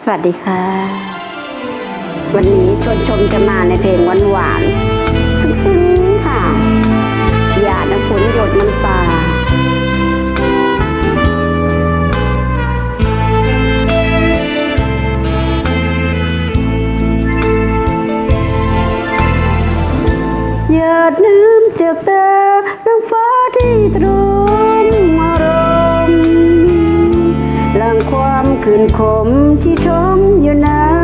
สวัสดีค่ะ วันนี้ชวนชมจะมาในเพลงหวานหวานซึ้งๆค่ะ หยาดน้ำฝนหยดน้ำตาหยดน้ำจากตา ความขื่นขมที่ทมอยู่นั้น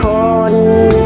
คน